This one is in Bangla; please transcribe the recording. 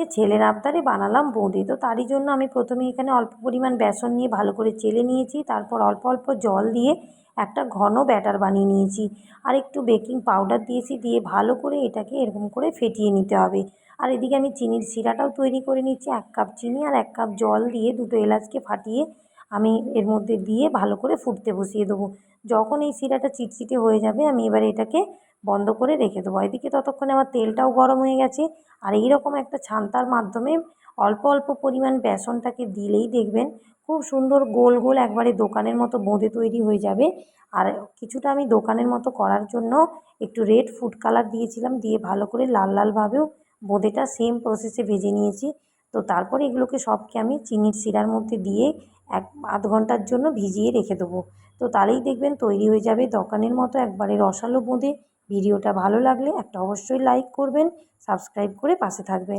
আজকে ছেলের আবদারে বানালাম বোঁদে। তো তারই জন্য আমি প্রথমে এখানে অল্প পরিমাণ বেসন নিয়ে ভালো করে চেলে নিয়েছি, তারপর অল্প অল্প জল দিয়ে একটা ঘন ব্যাটার বানিয়ে নিয়েছি। আর একটু বেকিং পাউডার দিয়েছি, দিয়ে ভালো করে এটাকে এরকম করে ফেটিয়ে নিতে হবে। আর এদিকে আমি চিনির শিরাটাও তৈরি করে নিচ্ছি, এক কাপ চিনি আর এক কাপ জল দিয়ে দুটো এলাচকে ফাটিয়ে আমি এর মধ্যে দিয়ে ভালো করে ফুটতে বসিয়ে দেবো। যখন এই শিরাটা চিটচিটে হয়ে যাবে, আমি এবারে এটাকে বন্ধ করে রেখে দেবো। এদিকে ততক্ষণে আমার তেলটাও গরম হয়ে গেছে। আর এইরকম একটা ছান্তার মাধ্যমে অল্প অল্প পরিমাণ বেসনটাকে দিলেই দেখবেন খুব সুন্দর গোল গোল একবারে দোকানের মতো বোঁদে তৈরি হয়ে যাবে। আর কিছুটা আমি দোকানের মতো করার জন্য একটু রেড ফুড কালার দিয়েছিলাম, দিয়ে ভালো করে লাল লালভাবেও বোঁদেটা সেম প্রসেসে ভেজে নিয়েছি। তো তারপরে এগুলোকে সবকে আমি চিনির শিরার মধ্যে দিয়ে এক আধ ঘণ্টার জন্য ভিজিয়ে রেখে দেবো। তো তাহলেই দেখবেন তৈরি হয়ে যাবে দোকানের মতো একবারে রসালো বোঁদে ভিডিওটা ভালো লাগলে একটা অবশ্যই লাইক করবেন সাবস্ক্রাইব করে পাশে থাকবেন।